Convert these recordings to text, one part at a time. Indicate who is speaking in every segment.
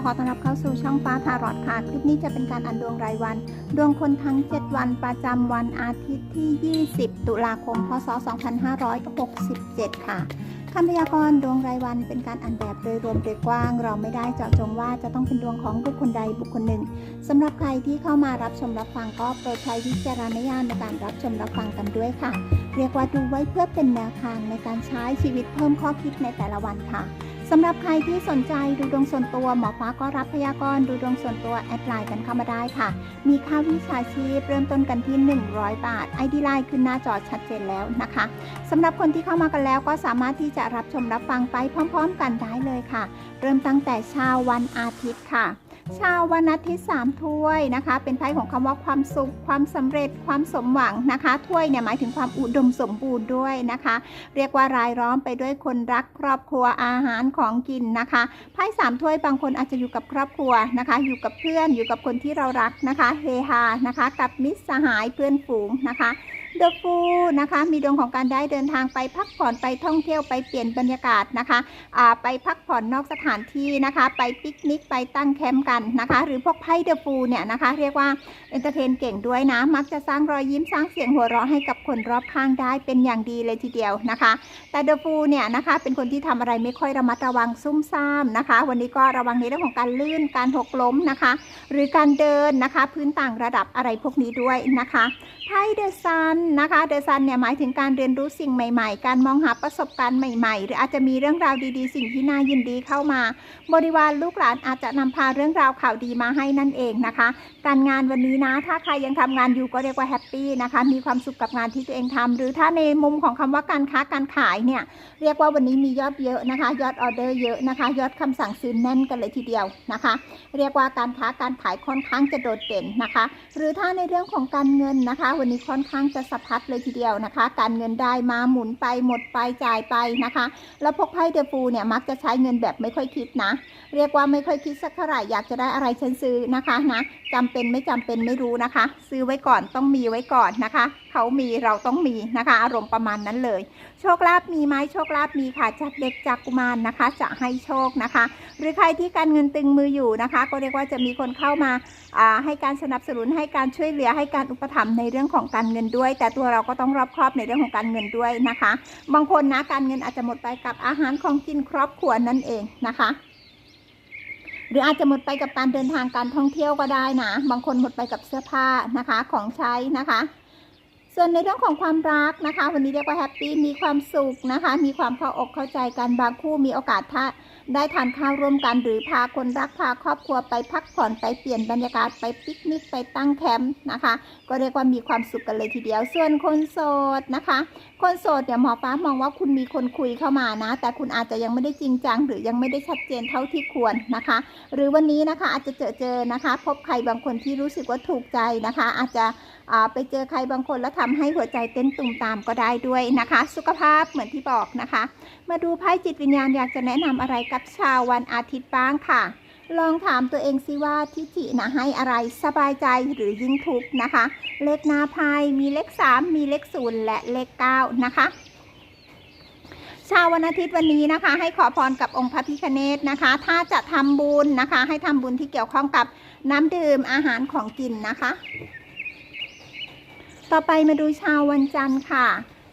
Speaker 1: ็ขอต้อนรับเข้าสู่ช่องฟ้าทารอดค่ะ คลิปนี้จะเป็นการอ่านดวงรายวัน ดวงคนทั้ง 7 วันประจำวันอาทิตย์ที่ 20 ตุลาคม พศ 2567 ค่ะคำพยากรณ์ดวงรายวันเป็นการอ่านแบบโดยรวมโดยกว้าง เราไม่ได้เจาะจงว่าจะต้องเป็นดวงของบุคคลใดบุคคลหนึ่งสำหรับใครที่เข้ามารับชมรับฟังก็โปรดใช้วิจารณญาณในการรับชมรับฟังกันด้วยค่ะ เรียกว่าดูไว้เพื่อเป็นแนวทางในการใช้ชีวิตเพิ่มข้อคิดในแต่ละวันค่ะ สำหรับใครที่สนใจดูดวงส่วนตัวหมอฟ้าก็รับพยากรณ์ดูดวงส่วนตัวแอดไลน์กันเข้ามาได้ค่ะ มีค่าวิชาชีพเริ่มต้นกันที่ 100 บาท ID ไลน์ขึ้นหน้าจอชัดเจนแล้วนะคะสำหรับคนที่เข้ามากันแล้วก็สามารถที่จะรับชมรับฟังไปพร้อม ๆ กันได้เลยค่ะ เริ่มตั้งแต่เช้าวันอาทิตย์ค่ะ ชาววันอาทิตย์สามถ้วยนะคะ เป็นไพ่ของคำว่าความสุข ความสำเร็จ ความสมหวังนะคะ ถ้วยเนี่ยหมายถึงความอุดมสมบูรณ์ด้วยนะคะ เรียกว่ารายล้อมไปด้วยคนรักครอบครัวอาหารของกินนะคะไพ่สามถ้วยบางคนอาจจะอยู่กับครอบครัวนะคะ อยู่กับเพื่อนอยู่กับคนที่เรารักนะคะ เฮฮานะคะ กับมิตรสหายเพื่อนฝูงนะคะ เดอะฟูนะคะ มีดวงของการได้เดินทางไปพักผ่อนไปท่องเที่ยวไปเปลี่ยนบรรยากาศนะคะอ่าไปพักผ่อนนอกสถานที่นะคะ ไปปิกนิกไปตั้งแคมป์กันนะคะ หรือพวกไพ่เดอะฟูเนี่ยนะคะ เรียกว่าเอนเตอร์เทนเก่งด้วยนะ มักจะสร้างรอยยิ้มสร้างเสียงหัวเราะให้กับคนรอบข้างได้เป็นอย่างดีเลยทีเดียวนะคะ แต่เดอะฟูเนี่ยนะคะเป็นคนที่ทำอะไรไม่ค่อยระมัดระวังซุ่มซ่ามนะคะ วันนี้ก็ระวังในเรื่องของการลื่นการหกล้มนะคะ หรือการเดินนะคะ พื้นต่างระดับอะไรพวกนี้ด้วยนะคะ ไพ่เดอะซันนะคะเดอะซันเนี่ยหมายถึงการเรียนรู้สิ่งใหม่ ๆ การมองหาประสบการณ์ใหม่ ๆ หรืออาจจะมีเรื่องราวดีๆ สิ่งที่น่ายินดีเข้ามา บริวารลูกหลานอาจจะนำพาเรื่องราวข่าวดีมาให้นั่นเองนะคะ การงานวันนี้นะ ถ้าใครยังทำงานอยู่ก็เรียกว่าแฮปปี้นะคะ มีความสุขกับงานที่ตัวเองทำหรือถ้าในมุมของคำว่าการค้าการขายเนี่ยเรียกว่าวันนี้มียอดเยอะนะคะ ยอดออเดอร์เยอะนะคะ ยอดคำสั่งซื้อแน่นกันเลยทีเดียวนะคะ เรียกว่าการค้าการขายค่อนข้างจะโดดเด่นนะคะ หรือถ้าในเรื่องของการเงินนะคะวันนี้ค่อนข้างจะสะพัดเลยทีเดียวนะคะ การเงินได้มาหมุนไปหมดไปจ่ายไปนะคะ แล้วพวกไพ่เดอะฟูเนี่ยมักจะใช้เงินแบบไม่ค่อยคิดนะ เรียกว่าไม่ค่อยคิดสักเท่าไหร่อยากจะได้อะไรฉันซื้อนะคะนะจำเป็นไม่จำเป็นไม่รู้นะคะ ซื้อไว้ก่อนต้องมีไว้ก่อนนะคะเขามีเราต้องมีนะคะ อารมณ์ประมาณนั้นเลย โชคลาภมีไหมโชคลาภมีค่ะจากเด็กจากกุมารนะคะ จะให้โชคนะคะ หรือใครที่การเงินตึงมืออยู่นะคะ ก็เรียกว่าจะมีคนเข้ามาาให้การสนับสนุนให้การช่วยเหลือให้การอุปถัมภ์ในเรื่องของการเงินด้วย แต่ตัวเราก็ต้องรอบครอบในเรื่องของการเงินด้วยนะคะ บางคนนะการเงินอาจจะหมดไปกับอาหารของกินครอบครัวนั่นเองนะคะหรืออาจจะหมดไปกับการเดินทางการท่องเที่ยวก็ได้นะ บางคนหมดไปกับเสื้อผ้านะคะของใช้นะคะ ส่วนในเรื่องของความรักนะคะ วันนี้เรียกว่าแฮปปี้มีความสุขนะคะ มีความเข้าอกเข้าใจกันบางคู่มีโอกาสท่าได้ทานข้าวร่วมกัน หรือพาคนรักพาครอบครัวไปพักผ่อนไปเปลี่ยนบรรยากาศไปปิกนิกไปตั้งแคมป์นะคะ ก็เรียกว่ามีความสุขกันเลยทีเดียว ส่วนคนโสดนะคะ คนโสดเนี่ยหมอฟ้ามองว่าคุณมีคนคุยเข้ามานะ แต่คุณอาจจะยังไม่ได้จริงจัง หรือยังไม่ได้ชัดเจนเท่าที่ควรนะคะ หรือวันนี้นะคะอาจจะเจอเจอนะคะ พบใครบางคนที่รู้สึกว่าถูกใจนะคะ อาจจะ ไปเจอใครบางคนแล้วทำให้หัวใจเต้นตุ่มตามก็ได้ด้วยนะคะ สุขภาพเหมือนที่บอกนะคะ มาดูไพ่จิตวิญญาณอยากจะแนะนำอะไรกับชาววันอาทิตย์บ้างค่ะ ลองถามตัวเองสิว่าทิจินะให้อะไรสบายใจหรือยิ่งทุกข์นะคะ เลขหน้าไพ่มีเลข 3 มีเลข0และเลข 9 นะคะชาววันอาทิตย์วันนี้นะคะ ให้ขอพรกับองค์พระพิฆเนศนะคะ ถ้าจะทำบุญนะคะ ให้ทำบุญที่เกี่ยวข้องกับน้ำดื่มอาหารของกินนะคะ ต่อไปมาดูชาววันจันทร์ค่ะ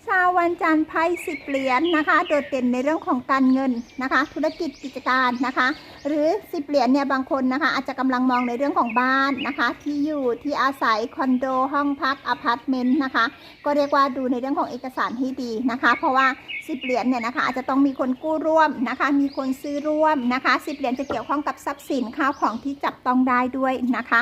Speaker 1: ชาววันจันทร์ไพ่สิบเหรียญนะคะ โดดเด่นในเรื่องของการเงินนะคะ ธุรกิจกิจการนะคะ หรือสิบเหรียญเนี่ยบางคนนะคะ อาจจะกำลังมองในเรื่องของบ้านนะคะ ที่อยู่ที่อาศัยคอนโดห้องพักอพาร์ตเมนต์นะคะ ก็เรียกว่าดูในเรื่องของเอกสารให้ดีนะคะ เพราะว่าสิบเหรียญเนี่ยนะคะอาจจะต้องมีคนกู้ร่วมนะคะ มีคนซื้อร่วมนะคะสิบเหรียญจะเกี่ยวข้องกับทรัพย์สินข้าวของที่จับต้องได้ด้วยนะคะ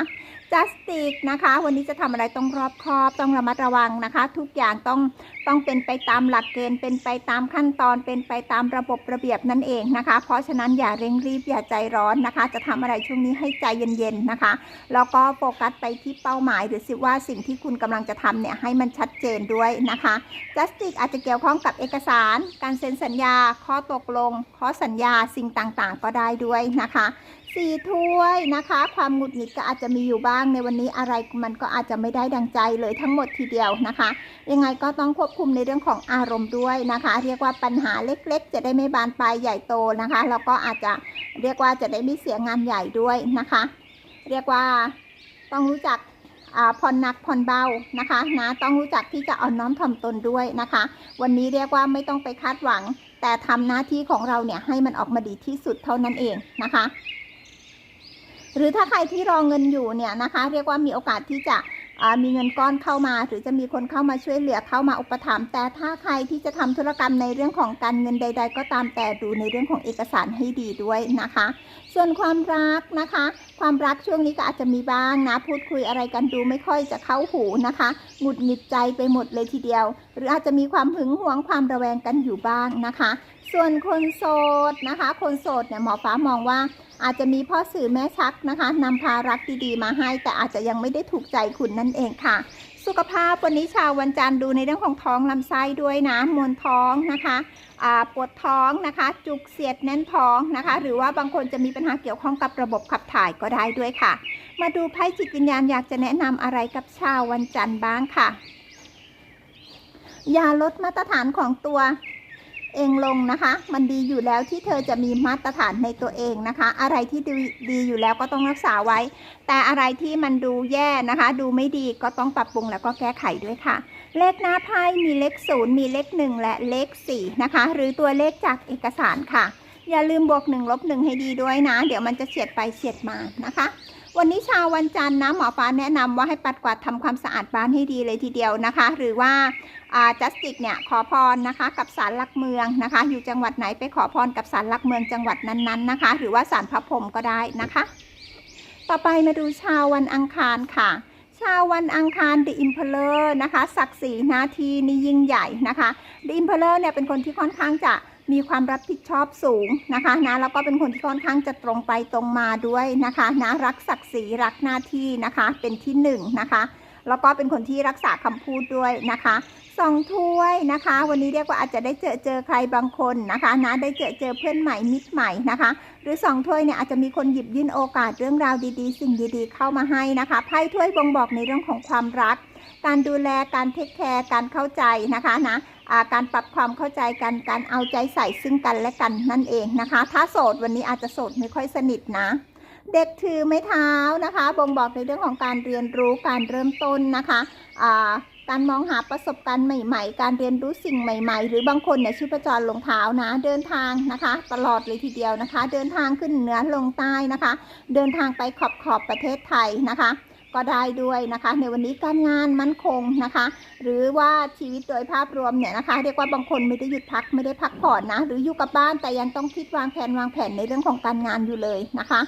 Speaker 1: จัสติกนะคะ วันนี้จะทำอะไรต้องรอบคอบต้องระมัดระวังนะคะ ทุกอย่างต้องต้องเป็นไปตามหลักเกณฑ์เป็นไปตามขั้นตอนเป็นไปตามระบบระเบียบนั่นเองนะคะ เพราะฉะนั้นอย่าเร่งรีบอย่าใจร้อนนะคะ จะทำอะไรช่วงนี้ให้ใจเย็นๆนะคะ แล้วก็โฟกัสไปที่เป้าหมาย หรือสิว่าสิ่งที่คุณกำลังจะทำเนี่ยให้มันชัดเจนด้วยนะคะจัสติกอาจจะเกี่ยวข้องกับเอกสาร การเซ็นสัญญา ข้อตกลง ข้อสัญญาสิ่งต่างๆ ก็ได้ด้วยนะคะ สี่ถ้วยนะคะ ความหงุดหงิดก็อาจจะมีอยู่บ้างในวันนี้อะไรมันก็อาจจะไม่ได้ดังใจเลยทั้งหมดทีเดียวนะคะ ยังไงก็ต้องควบคุมในเรื่องของอารมณ์ด้วยนะคะ เรียกว่าปัญหาเล็กๆ จะได้ไม่บานปลายใหญ่โตนะคะแล้วก็อาจจะเรียกว่าจะได้ไม่เสียงานใหญ่ด้วยนะคะ เรียกว่าต้องรู้จักผ่อนหนักผ่อนเบานะคะนะต้องรู้จักที่จะอ่อนน้อมถ่อมตนด้วยนะคะ วันนี้เรียกว่าไม่ต้องไปคาดหวัง แต่ทำหน้าที่ของเราเนี่ยให้มันออกมาดีที่สุดเท่านั้นเองนะคะ หรือถ้าใครที่รอเงินอยู่เนี่ยนะคะ เรียกว่ามีโอกาสที่จะมีเงินก้อนเข้ามา หรือจะมีคนเข้ามาช่วยเหลือเข้ามาอุปถัมภ์แต่ถ้าใครที่จะทำธุรกรรมในเรื่องของการเงินใด ๆ ก็ตามแต่ดูในเรื่องของเอกสารให้ดีด้วยนะคะ ส่วนความรักนะคะ ความรักช่วงนี้ก็อาจจะมีบ้างนะ พูดคุยอะไรกันดูไม่ค่อยจะเข้าหูนะคะหงุดหงิดใจไปหมดเลยทีเดียว หรืออาจจะมีความหึงหวงความระแวงกันอยู่บ้างนะคะ ส่วนคนโสดนะคะ คนโสดเนี่ยหมอฟ้ามองว่าอาจจะมีพ่อสื่อแม่ชักนะคะนำพารักดีๆมาให้ แต่อาจจะยังไม่ได้ถูกใจคุณนั่นเองค่ะ สุขภาพวันนี้ชาววันจันทร์ดูในเรื่องของท้องลำไส้ด้วยนะมวลท้องนะคะปวดท้องนะคะ จุกเสียดแน่นท้องนะคะ หรือว่าบางคนจะมีปัญหาเกี่ยวข้องกับระบบขับถ่ายก็ได้ด้วยค่ะ มาดูไพ่จิตวิญญาณอยากจะแนะนำอะไรกับชาววันจันทร์บ้างค่ะ อย่าลดมาตรฐานของตัวเองลงนะคะ มันดีอยู่แล้วที่เธอจะมีมาตรฐานในตัวเองนะคะ อะไรที่ดีดีอยู่แล้วก็ต้องรักษาไว้ แต่อะไรที่มันดูแย่นะคะ ดูไม่ดีก็ต้องปรับปรุงแล้วก็แก้ไขด้วยค่ะ เลขหน้าไพ่มีเลขศูนย์มีเลขหนึ่งและเลขสี่นะคะ หรือตัวเลขจากเอกสารค่ะ อย่าลืมบวกหนึ่งลบหนึ่งให้ดีด้วยนะ เดี๋ยวมันจะเฉียดไปเฉียดมานะคะ วันนี้ชาววันจันทร์นะหมอฟ้าแนะนำว่าให้ปัดกวาดทำความสะอาดบ้านให้ดีเลยทีเดียวนะคะ หรือว่าจัสติกเนี่ยขอพรนะคะกับศาลหลักเมืองนะคะ อยู่จังหวัดไหนไปขอพรกับศาลหลักเมืองจังหวัดนั้นๆนะคะ หรือว่าศาลพระพรหมก็ได้นะคะ ต่อไปมาดูชาววันอังคารค่ะชาววันอังคาร The Emperor นะคะศักดิ์ศรีนาทีนี่ยิ่งใหญ่นะคะ The Emperor เนี่ยเป็นคนที่ค่อนข้างจะ มีความรับผิดชอบสูงนะคะนะแล้วก็เป็นคนที่ค่อนข้างจะตรงไปตรงมาด้วยนะคะนะรักศักดิ์ศรีรักหน้าที่นะคะ เป็นที่หนึ่งนะคะแล้วก็เป็นคนที่รักษาคำพูดด้วยนะคะสองถ้วยนะคะ วันนี้เรียกว่าอาจจะได้เจอเจอใครบางคนนะคะนะได้เจอเจอเพื่อนใหม่มิตรใหม่นะคะ หรือสองถ้วยเนี่ยอาจจะมีคนหยิบยื่นโอกาสเรื่องราวดีๆ สิ่งดีๆ เข้ามาให้นะคะไพ่ถ้วยบ่งบอกในเรื่องของความรัก การดูแลการเทคแคร์การเข้าใจนะคะนะการปรับความเข้าใจกันการเอาใจใส่ซึ่งกันและกันนั่นเองนะคะ ถ้าโสดวันนี้อาจจะโสดไม่ค่อยสนิทนะเด็กถือไม้เท้านะคะ บ่งบอกในเรื่องของการเรียนรู้การเริ่มต้นนะคะการมองหาประสบการณ์ใหม่ ๆ การเรียนรู้สิ่งใหม่ ๆ หรือบางคนเนี่ยชีพจรลงเท้านะ เดินทางนะคะ ตลอดเลยทีเดียวนะคะ เดินทางขึ้นเหนือลงใต้นะคะ เดินทางไปขอบขอบประเทศไทยนะคะ ก็ได้ด้วยนะคะ ในวันนี้การงานมั่นคงนะคะ หรือว่าชีวิตโดยภาพรวมเนี่ยนะคะเรียกว่าบางคนไม่ได้หยุดพักไม่ได้พักผ่อนนะ หรืออยู่กับบ้านแต่ยังต้องคิดวางแผนวางแผนในเรื่องของการงานอยู่เลยนะคะ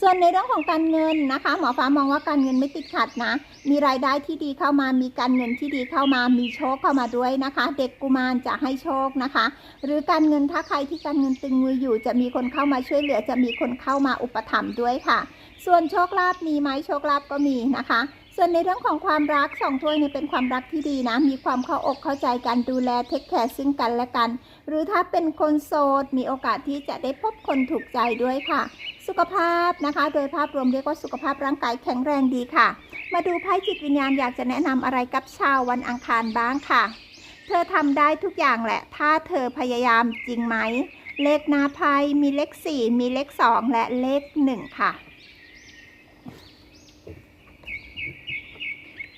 Speaker 1: ส่วนในเรื่องของการเงินนะคะ หมอฟ้ามองว่าการเงินไม่ติดขัดนะ มีรายได้ที่ดีเข้ามามีการเงินที่ดีเข้ามามีโชคเข้ามาด้วยนะคะ เด็กกุมารจะให้โชคนะคะ หรือการเงินถ้าใครที่การเงินตึงมืออยู่ จะมีคนเข้ามาช่วยเหลือ จะมีคนเข้ามาอุปถัมภ์ด้วยค่ะ ส่วนโชคลาภมีไหมโชคลาภก็มีนะคะ ส่วนในเรื่องของความรักสองถ้วยนี่เป็นความรักที่ดีนะ มีความเข้าอกเข้าใจกันดูแลเทคแคร์ซึ่งกันและกัน หรือถ้าเป็นคนโสดมีโอกาสที่จะได้พบคนถูกใจด้วยค่ะ สุขภาพนะคะ โดยภาพรวมเรียกว่าสุขภาพร่างกายแข็งแรงดีค่ะ มาดูไพ่จิตวิญญาณอยากจะแนะนำอะไรกับชาววันอังคารบ้างค่ะ เธอทำได้ทุกอย่างแหละ ถ้าเธอพยายามจริงไหมเลขหน้าไพ่มีเลข4มีเลข2และเลข1ค่ะ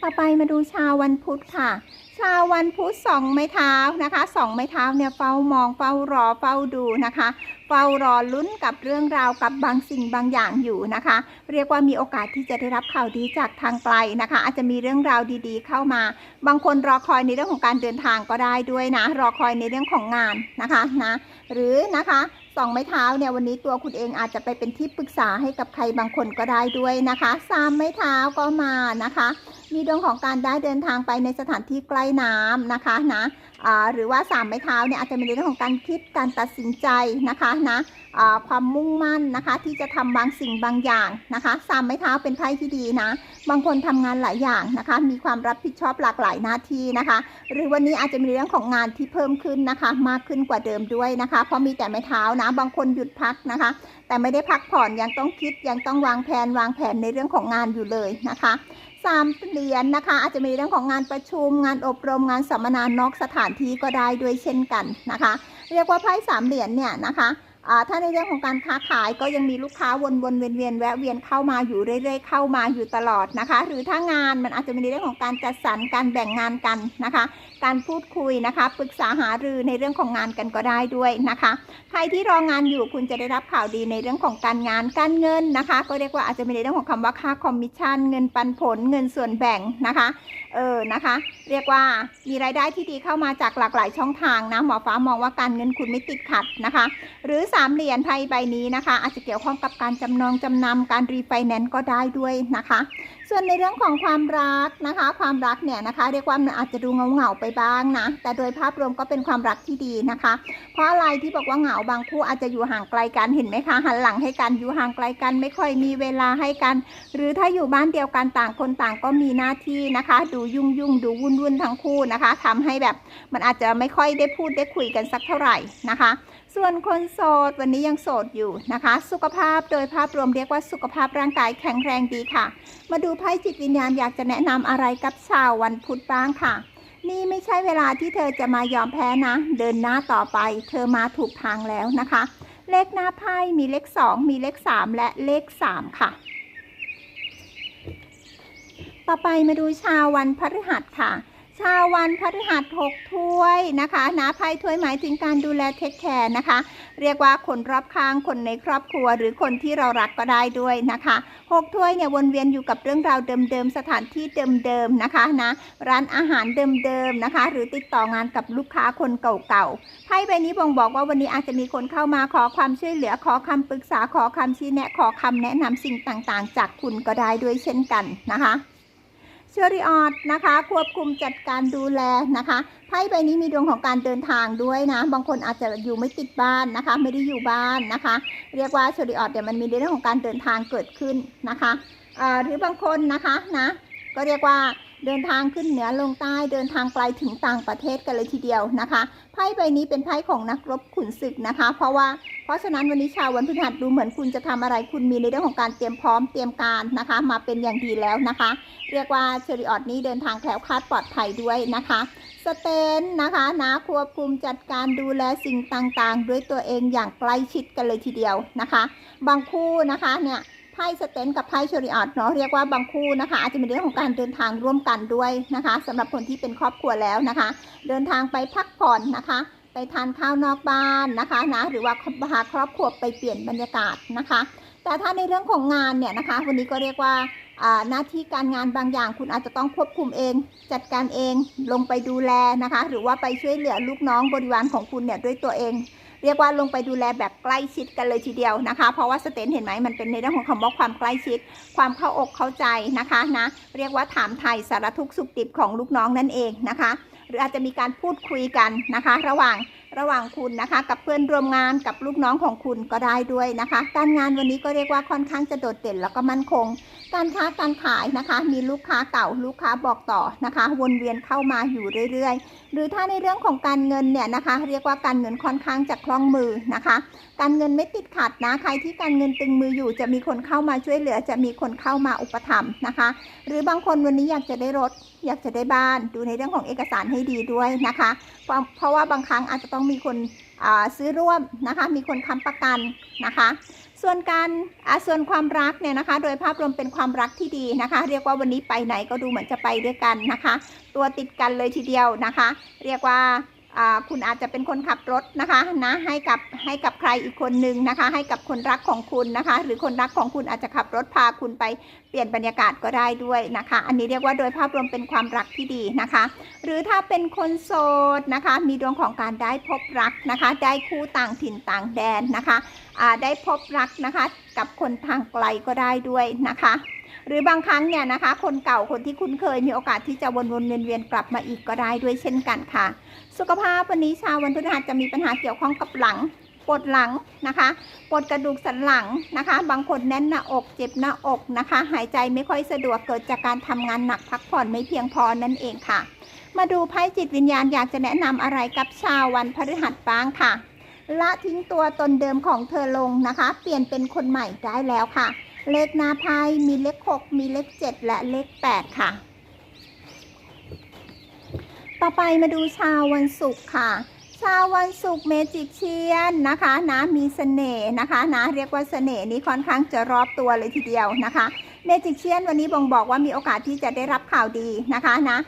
Speaker 1: ต่อไปมาดูชาววันพุธค่ะ ชาววันพุธสองไม้เท้านะคะสองไม้เท้าเนี่ยเฝ้ามองเฝ้ารอเฝ้าดูนะคะ เฝ้ารอลุ้นกับเรื่องราวกับบางสิ่งบางอย่างอยู่นะคะ เรียกว่ามีโอกาสที่จะได้รับข่าวดีจากทางไกลนะคะ อาจจะมีเรื่องราวดีๆ เข้ามา บางคนรอคอยในเรื่องของการเดินทางก็ได้ด้วยนะ รอคอยในเรื่องของงานนะคะนะหรือนะคะ สองไม้เท้าเนี่ยวันนี้ตัวคุณเองอาจจะไปเป็นที่ปรึกษาให้กับใครบางคนก็ได้ด้วยนะคะสามไม้เท้าก็มานะคะ มีดวงของการได้เดินทางไปในสถานที่ใกล้น้ำนะคะนะหรือว่าสามไม้เท้าเนี่ยอาจจะมีในเรื่องของการคิดการตัดสินใจนะคะนะ ความมุ่งมั่นนะคะ ที่จะทำบางสิ่งบางอย่างนะคะสามไม้เท้าเป็นไพ่ที่ดีนะ บางคนทำงานหลายอย่างนะคะ มีความรับผิดชอบหลากหลายหน้าที่นะคะ หรือวันนี้อาจจะมีเรื่องของงานที่เพิ่มขึ้นนะคะ มากขึ้นกว่าเดิมด้วยนะคะ เพราะมีแต่ไม้เท้านะ บางคนหยุดพักนะคะ แต่ไม่ได้พักผ่อนยังต้องคิดยังต้องวางแผนวางแผนในเรื่องของงานอยู่เลยนะคะสามเหรียญนะคะ อาจจะมีเรื่องของงานประชุมงานอบรมงานสัมมนานอกสถานที่ก็ได้ด้วยเช่นกันนะคะ เรียกว่าไพ่สามเหรียญเนี่ยนะคะ ถ้าในเรื่องของการค้าขายก็ยังมีลูกค้าวนๆเวียนๆแวะเวียนเข้ามาอยู่เรื่อย ๆ เข้ามาอยู่ตลอดนะคะ หรือถ้างานมันอาจจะมีในเรื่องของการจัดสรรการแบ่งงานกันนะคะ การพูดคุยนะคะปรึกษาหารือในเรื่องของงานกันก็ได้ด้วยนะคะ ใครที่รองานอยู่คุณจะได้รับข่าวดีในเรื่องของการงานการเงินนะคะ ก็เรียกว่าอาจจะมีในเรื่องของคำว่าค่าคอมมิชชั่นเงินปันผลเงินส่วนแบ่งนะคะเออนะคะ เรียกว่ามีรายได้ที่ดีเข้ามาจากหลากหลายช่องทางนะหมอฟ้ามองว่าการเงินคุณไม่ติดขัดนะคะ หรือสามเหรียญไพ่ใบนี้นะคะ อาจจะเกี่ยวข้องกับการจำนองจำนำการรีไฟแนนซ์ก็ได้ด้วยนะคะ ส่วนในเรื่องของความรักนะคะ ความรักเนี่ยนะคะ เรียกว่ามันอาจจะดูเงาๆไปบ้างนะ แต่โดยภาพรวมก็เป็นความรักที่ดีนะคะ เพราะอะไรที่บอกว่าเหงาบางคู่อาจจะอยู่ห่างไกลกันเห็นไหมคะหันหลังให้กันอยู่ห่างไกลกัน ไม่ค่อยมีเวลาให้กัน หรือถ้าอยู่บ้านเดียวกันต่างคนต่างก็มีหน้าที่นะคะ ดูยุ่งยุ่งดูวุ่นวุ่นทั้งคู่นะคะทำให้แบบมันอาจจะไม่ค่อยได้พูดได้คุยกันสักเท่าไหร่นะคะ ส่วนคนโสดวันนี้ยังโสดอยู่นะคะ สุขภาพโดยภาพรวมเรียกว่าสุขภาพร่างกายแข็งแรงดีค่ะ มาดูไพ่จิตวิญญาณอยากจะแนะนำอะไรกับชาววันพุธบ้างค่ะ นี่ไม่ใช่เวลาที่เธอจะมายอมแพ้นะ เดินหน้าต่อไป เธอมาถูกทางแล้วนะคะ เลขหน้าไพ่มีเลข 2 มีเลข 3 และเลข 3 ค่ะ ต่อไปมาดูชาววันพฤหัสค่ะ ชาววันพฤหัสหกถ้วยนะคะนะไพ่ถ้วยหมายถึงการดูแลเทคแคร์นะคะ เรียกว่าคนรอบข้างคนในครอบครัว หรือคนที่เรารักก็ได้ด้วยนะคะหกถ้วยเนี่ยวนเวียนอยู่กับเรื่องราวเดิมๆสถานที่เดิมๆนะคะนะร้านอาหารเดิมๆนะคะ หรือติดต่องานกับลูกค้าคนเก่าๆไพ่ใบนี้บ่งบอกว่าวันนี้อาจจะมีคนเข้ามาขอความช่วยเหลือขอคำปรึกษาขอคำชี้แนะขอคำแนะนำสิ่งต่างๆ จากคุณก็ได้ด้วยเช่นกันนะคะ เชอริออดนะคะ ควบคุมจัดการดูแลนะคะไพ่ใบนี้มีดวงของการเดินทางด้วยนะ บางคนอาจจะอยู่ไม่ติดบ้านนะคะ ไม่ได้อยู่บ้านนะคะ เรียกว่าเชอริออดเดี๋ยวมันมีเรื่องของการเดินทางเกิดขึ้นนะคะหรือบางคนนะคะนะก็เรียกว่า เดินทางขึ้นเหนือลงใต้เดินทางไกลถึงต่างประเทศกันเลยทีเดียวนะคะไพ่ใบนี้เป็นไพ่ของนักรบขุนศึกนะคะ เพราะว่าเพราะฉะนั้นวันนี้ชาววันพฤหัสดูเหมือนคุณจะทำอะไรคุณมีในเรื่องของการเตรียมพร้อมเตรียมการนะคะ มาเป็นอย่างดีแล้วนะคะ เรียกว่าเชอริออดนี้เดินทางแคล้วคลาดปลอดภัยด้วยนะคะสเตนนะคะนะควบคุมจัดการดูแลสิ่งต่างๆ ด้วยตัวเองอย่างใกล้ชิดกันเลยทีเดียวนะคะ บางคู่นะคะเนี่ย ไพ่สเตนกับไพ่เชอริออดเนาะเรียกว่าบางคู่นะคะ อาจจะมีเรื่องของการเดินทางร่วมกันด้วยนะคะสำหรับคนที่เป็นครอบครัวแล้วนะคะ เดินทางไปพักผ่อนนะคะ ไปทานข้าวนอกบ้านนะคะนะหรือว่าพาครอบครัวไปเปลี่ยนบรรยากาศนะคะ แต่ถ้าในเรื่องของงานเนี่ยนะคะ วันนี้ก็เรียกว่าหน้าที่การงานบางอย่างคุณอาจจะต้องควบคุมเอง จัดการเองลงไปดูแลนะคะ หรือว่าไปช่วยเหลือลูกน้องบริวารของคุณเนี่ยด้วยตัวเอง เรียกว่าลงไปดูแลแบบใกล้ชิดกันเลยทีเดียวนะคะ เพราะว่าสเตนเห็นไหมมันเป็นในเรื่องของคำว่าความใกล้ชิด ความเข้าอกเข้าใจนะคะนะเรียกว่าถามไทยสารทุกสุขดิบของลูกน้องนั่นเองนะคะ หรืออาจจะมีการพูดคุยกันนะคะ ระหว่างระหว่างคุณนะคะ กับเพื่อนร่วมงานกับลูกน้องของคุณก็ได้ด้วยนะคะ การงานวันนี้ก็เรียกว่าค่อนข้างจะโดดเด่นแล้วก็มั่นคง การค้าการขายนะคะ มีลูกค้าเก่าลูกค้าบอกต่อนะคะ วนเวียนเข้ามาอยู่เรื่อยๆ หรือถ้าในเรื่องของการเงินเนี่ยนะคะ เรียกว่าการเงินค่อนข้างจะคล่องมือนะคะ การเงินไม่ติดขัดนะใครที่การเงินตึงมืออยู่ จะมีคนเข้ามาช่วยเหลือ จะมีคนเข้ามาอุปถัมภ์นะคะ หรือบางคนวันนี้อยากจะได้รถ อยากจะได้บ้านดูในเรื่องของเอกสารให้ดีด้วยนะคะ เพราะว่าบางครั้งอาจจะต้องมีคนซื้อร่วมนะคะ มีคนค้ำประกันนะคะ ส่วนการส่วนความรักเนี่ยนะคะ โดยภาพรวมเป็นความรักที่ดีนะคะ เรียกว่าวันนี้ไปไหนก็ดูเหมือนจะไปด้วยกันนะคะ ตัวติดกันเลยทีเดียวนะคะ เรียกว่า คุณอาจจะเป็นคนขับรถนะคะนะให้กับให้กับใครอีกคนนึงนะคะ ให้กับคนรักของคุณนะคะ หรือคนรักของคุณอาจจะขับรถพาคุณไปเปลี่ยนบรรยากาศก็ได้ด้วยนะคะ อันนี้เรียกว่าโดยภาพรวมเป็นความรักที่ดีนะคะ หรือถ้าเป็นคนโสดนะคะ มีดวงของการได้พบรักนะคะ ได้คู่ต่างถิ่นต่างแดนนะคะได้พบรักนะคะ กับคนทางไกลก็ได้ด้วยนะคะ หรือบางครั้งเนี่ยนะคะ คนเก่าคนที่คุ้นเคยมีโอกาสที่จะวนๆเวียนๆกลับมาอีกก็ได้ด้วยเช่นกันค่ะ สุขภาพวันนี้ชาววันพฤหัสจะมีปัญหาเกี่ยวข้องกับหลังปวดหลังนะคะปวดกระดูกสันหลังนะคะ บางคนแน่นหน้าอกเจ็บหน้าอกนะคะ หายใจไม่ค่อยสะดวกเกิดจากการทำงานหนักพักผ่อนไม่เพียงพอนั่นเองค่ะ มาดูไพ่จิตวิญญาณอยากจะแนะนำอะไรกับชาววันพฤหัสบ้างค่ะ ละทิ้งตัวตนเดิมของเธอลงนะคะ เปลี่ยนเป็นคนใหม่ได้แล้วค่ะ เลขหน้าไพ่มีเลขหกมีเลขเจ็ดและเลขแปดค่ะ ต่อไปมาดูชาววันศุกร์ค่ะ ชาววันศุกร์เมจิกเชียนนะคะนะมีเสน่ห์นะคะนะเรียกว่าเสน่ห์นี้ค่อนข้างจะรอบตัวเลยทีเดียวนะคะ เมจิกเชียนวันนี้บ่งบอกว่ามีโอกาสที่จะได้รับข่าวดีนะคะนะ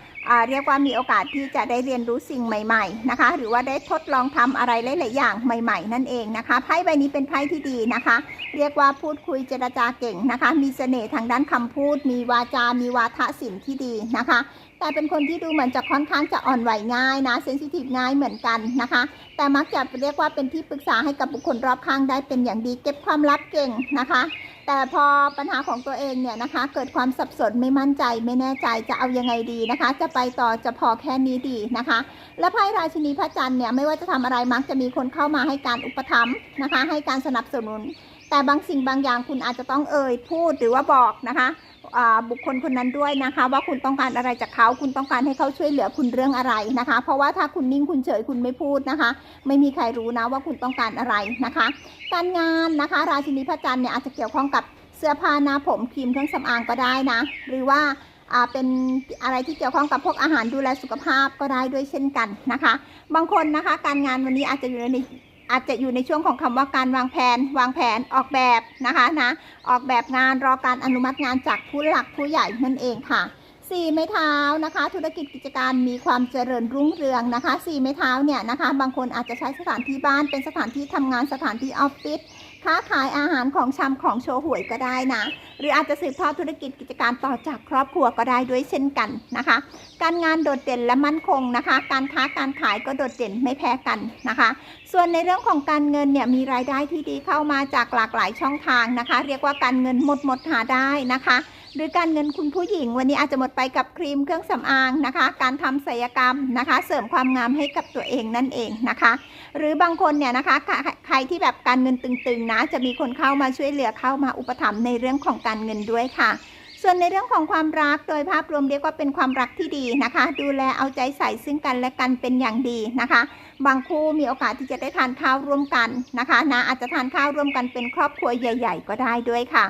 Speaker 1: เรียกว่ามีโอกาสที่จะได้เรียนรู้สิ่งใหม่ๆนะคะ หรือว่าได้ทดลองทำอะไรหลายๆอย่างใหม่ ๆ นั่นเองนะคะไพ่ใบนี้เป็นไพ่ที่ดีนะคะ เรียกว่าพูดคุยเจรจาเก่งนะคะ มีเสน่ห์ทางด้านคำพูด มีวาจา มีวาทศิลป์ที่ดีนะคะ แต่เป็นคนที่ดูเหมือนจะค่อนข้างจะอ่อนไหวง่ายนะเซนซิทีฟง่ายเหมือนกันนะคะ แต่มักจะเรียกว่าเป็นที่ปรึกษาให้กับบุคคลรอบข้างได้เป็นอย่างดี เก็บความลับเก่งนะคะ แต่พอปัญหาของตัวเองเนี่ยนะคะ เกิดความสับสนไม่มั่นใจไม่แน่ใจจะเอายังไงดีนะคะ จะไปต่อจะพอแค่นี้ดีนะคะ และไพ่ราชินีพระจันทร์เนี่ยไม่ว่าจะทำอะไรมักจะมีคนเข้ามาให้การอุปถัมภ์นะคะ ให้การสนับสนุน แต่บางสิ่งบางอย่างคุณอาจจะต้องเอ่ยพูดหรือว่าบอกนะคะบุคคลคนนั้นด้วยนะคะ ว่าคุณต้องการอะไรจากเขาคุณต้องการให้เขาช่วยเหลือคุณเรื่องอะไรนะคะ เพราะว่าถ้าคุณนิ่งคุณเฉยคุณไม่พูดนะคะ ไม่มีใครรู้นะว่าคุณต้องการอะไรนะคะ การงานนะคะ ราชินีพระจันทร์เนี่ยอาจจะเกี่ยวข้องกับเสื้อผ้าหน้าผมครีมเครื่องสำอางก็ได้นะ หรือว่าอ่าเป็นอะไรที่เกี่ยวข้องกับพวกอาหารดูแลสุขภาพก็ได้ด้วยเช่นกันนะคะ บางคนนะคะ การงานวันนี้อาจจะอยู่ใน อาจจะอยู่ในช่วงของคำว่าการวางแผน วางแผนออกแบบนะคะนะออกแบบงานรอการอนุมัติงานจากผู้หลักผู้ใหญ่นั่นเองค่ะสี่ไม้เท้านะคะ ธุรกิจกิจการมีความเจริญรุ่งเรืองนะคะสี่ไม้เท้าเนี่ยนะคะ บางคนอาจจะใช้สถานที่บ้านเป็นสถานที่ทำงานสถานที่ออฟฟิศ ค้าขายอาหารของชำของโชห่วยก็ได้นะ หรืออาจจะสืบทอดธุรกิจกิจการต่อจากครอบครัวก็ได้ด้วยเช่นกันนะคะ การงานโดดเด่นและมั่นคงนะคะ การค้าการขายก็โดดเด่นไม่แพ้กันนะคะ ส่วนในเรื่องของการเงินเนี่ยมีรายได้ที่ดีเข้ามาจากหลากหลายช่องทางนะคะ เรียกว่าการเงินหมดหมดหาได้นะคะ หรือการเงินคุณผู้หญิง วันนี้อาจจะหมดไปกับครีมเครื่องสำอางนะคะ การทำศัลยกรรมนะคะ เสริมความงามให้กับตัวเองนั่นเองนะคะ หรือบางคนเนี่ยนะคะใคใครที่แบบการเงินตึงๆนะ จะมีคนเข้ามาช่วยเหลือเข้ามาอุปถัมภ์ในเรื่องของการเงินด้วยค่ะส่วนในเรื่องของความรักโดยภาพรวมเรียกว่าเป็นความรักที่ดีนะคะ ดูแลเอาใจใส่ซึ่งกันและกันเป็นอย่างดีนะคะ บางคู่มีโอกาสที่จะได้ทานข้าวร่วมกันนะคะนะอาจจะทานข้าวร่วมกันเป็นครอบครัวใหญ่ ๆ ก็ได้ด้วยค่ะ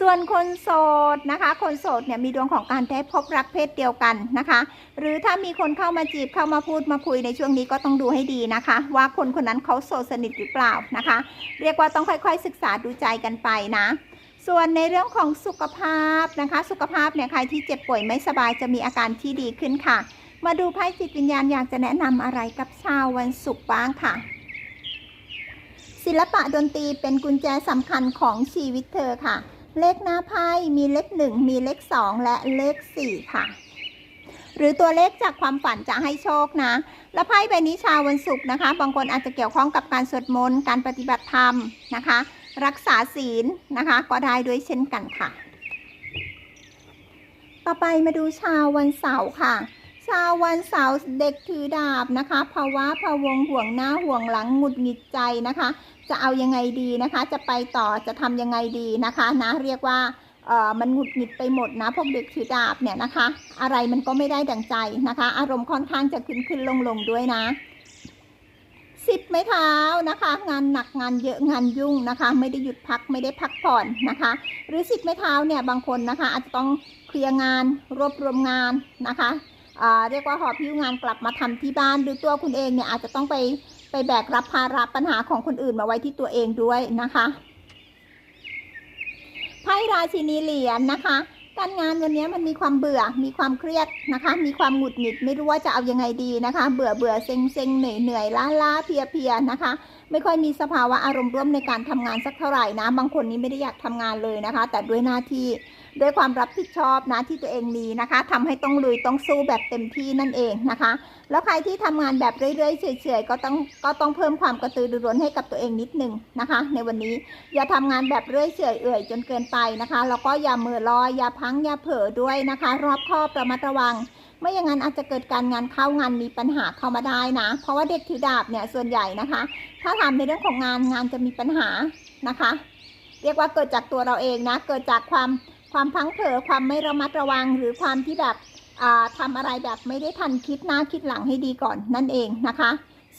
Speaker 1: ส่วนคนโสดนะคะ คนโสดเนี่ยมีดวงของการได้พบรักเพศเดียวกันนะคะ หรือถ้ามีคนเข้ามาจีบเข้ามาพูดมาคุยในช่วงนี้ก็ต้องดูให้ดีนะคะ ว่าคนคนนั้นเขาโสดสนิทหรือเปล่านะคะ เรียกว่าต้องค่อยๆ ศึกษาดูใจกันไปนะส่วนในเรื่องของสุขภาพนะคะ สุขภาพเนี่ยใครที่เจ็บป่วยไม่สบายจะมีอาการที่ดีขึ้นค่ะ มาดูไพ่จิตวิญญาณอยากจะแนะนำอะไรกับชาววันศุกร์บ้างค่ะ ศิลปะดนตรีเป็นกุญแจสำคัญของชีวิตเธอค่ะ เลขหน้าไพ่มีเลขหนึ่งมีเลขสองและเลขสี่ค่ะ หรือตัวเลขจากความฝันจะให้โชคนะ และไพ่ใบนี้ชาววันศุกร์นะคะ บางคนอาจจะเกี่ยวข้องกับการสวดมนต์การปฏิบัติธรรมนะคะ รักษาศีลนะคะ ก็ได้ด้วยเช่นกันค่ะ ต่อไปมาดูชาววันเสาร์ค่ะชาววันเสาร์เด็กถือดาบนะคะภาวะพะวงห่วงหน้าห่วงหลังหงุดหงิดใจนะคะ จะเอายังไงดีนะคะ จะไปต่อจะทำยังไงดีนะคะนะเรียกว่าเออมันหงุดหงิดไปหมดนะพวกเด็กถือดาบเนี่ยนะคะ อะไรมันก็ไม่ได้ดังใจนะคะ อารมณ์ค่อนข้างจะขึ้นขึ้นลงลงด้วยนะสิบไม้เท้านะคะ งานหนักงานเยอะงานยุ่งนะคะ ไม่ได้หยุดพักไม่ได้พักผ่อนนะคะ หรือสิบไม้เท้าเนี่ยบางคนนะคะ อาจจะต้องเคลียร์งานรวบรวมงานนะคะอ่าเรียกว่าหอบพิ้วงานกลับมาทำที่บ้านหรือตัวคุณเองเนี่ยอาจจะต้องไป ไปแบกรับภาระปัญหาของคนอื่นมาไว้ที่ตัวเองด้วยนะคะไพ่ราชินีเหรียญนะคะการงานวันนี้มันมีความเบื่อ มีความเครียดนะคะ มีความหงุดหงิด ไม่รู้ว่าจะเอายังไงดีนะคะ เบื่อเบื่อเซ็งเซ็งเหนื่อยเหนื่อยล้าล้าเพียเพียนะคะ ไม่ค่อยมีสภาวะอารมณ์ร่วมในการทำงานสักเท่าไหร่นะ บางคนนี้ไม่ได้อยากทำงานเลยนะคะ แต่ด้วยหน้าที่ด้วยความรับผิดชอบนะที่ตัวเองมีนะคะทำให้ต้องลุยต้องสู้แบบเต็มที่นั่นเองนะคะ แล้วใครที่ทำงานแบบเรื่อยๆเฉยๆก็ต้องก็ต้องเพิ่มความกระตือรือร้นให้กับตัวเองนิดนึงนะคะ ในวันนี้อย่าทำงานแบบเรื่อยเฉยเอื่อยจนเกินไปนะคะแล้วก็อย่าเมือลอยอย่าพังอย่าเผลอด้วยนะคะ รอบคอบระมัดระวัง ไม่อย่างนั้นอาจจะเกิดการงานเข้างานมีปัญหาเข้ามาได้นะ เพราะว่าเด็กถือดาบเนี่ยส่วนใหญ่นะคะ ถ้าทำในเรื่องของงานงานจะมีปัญหานะคะ เรียกว่าเกิดจากตัวเราเองนะ เกิดจากความความพลังเผลอความไม่ระมัดระวังหรือความที่แบบทำทำอะไรแบบไม่ได้ทันคิดหน้าคิดหลังให้ดีก่อนนั่นเองนะคะ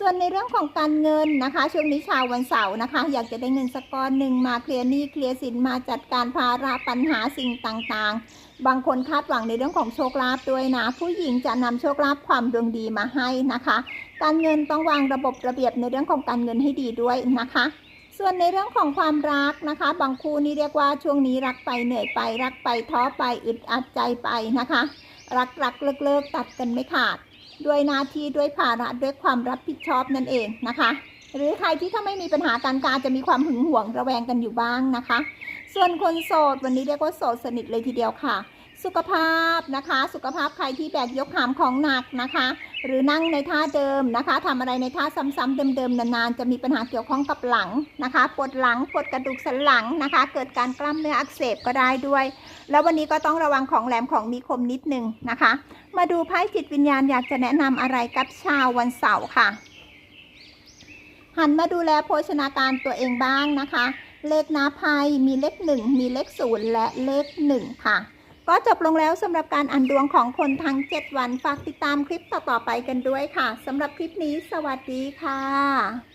Speaker 1: ส่วนในเรื่องของการเงินนะคะ ช่วงนี้ชาววันเสาร์นะคะ อยากจะได้เงินสักก้อนหนึ่งมาเคลียร์หนี้เคลียร์สินมาจัดการภาระปัญหาสิ่งต่างๆ บางคนคาดหวังในเรื่องของโชคลาภด้วยนะ ผู้หญิงจะนำโชคลาภความดวงดีมาให้นะคะ การเงินต้องวางระบบระเบียบในเรื่องของการเงินให้ดีด้วยนะคะ ส่วนในเรื่องของความรักนะคะ บางคู่นี่เรียกว่าช่วงนี้รักไปเหนื่อยไปรักไปท้อไปอึดอัดใจไปนะคะ รักรักเลิกเลิกตัดกันไม่ขาด ด้วยหน้าที่ด้วยภาระด้วยความรับผิดชอบนั่นเองนะคะ หรือใครที่ถ้าไม่มีปัญหาการการจะมีความหึงหวงระแวงกันอยู่บ้างนะคะ ส่วนคนโสดวันนี้เรียกว่าโสดสนิทเลยทีเดียวค่ะ สุขภาพนะคะ สุขภาพใครที่แบกยกหามของหนักนะคะ หรือนั่งในท่าเดิมนะคะทำอะไรในท่าซ้ำๆเดิมๆนานๆ จะมีปัญหาเกี่ยวข้องกับหลังนะคะปวดหลังปวดกระดูกสันหลังนะคะ เกิดการกล้ามเนื้ออักเสบก็ได้ด้วย แล้ววันนี้ก็ต้องระวังของแหลมของมีคมนิดนึงนะคะ มาดูไพ่จิตวิญญาณอยากจะแนะนำอะไรกับชาววันเสาร์ค่ะ หันมาดูแลโภชนาการตัวเองบ้างนะคะ เลขนาภัยมีเลขหนึ่งมีเลขศูนย์และเลขหนึ่งค่ะ ก็จบลงแล้วสำหรับการอ่านดวงของคนทั้ง 7 วัน ฝากติดตามคลิปต่อๆไปกันด้วยค่ะสำหรับคลิปนี้ สวัสดีค่ะ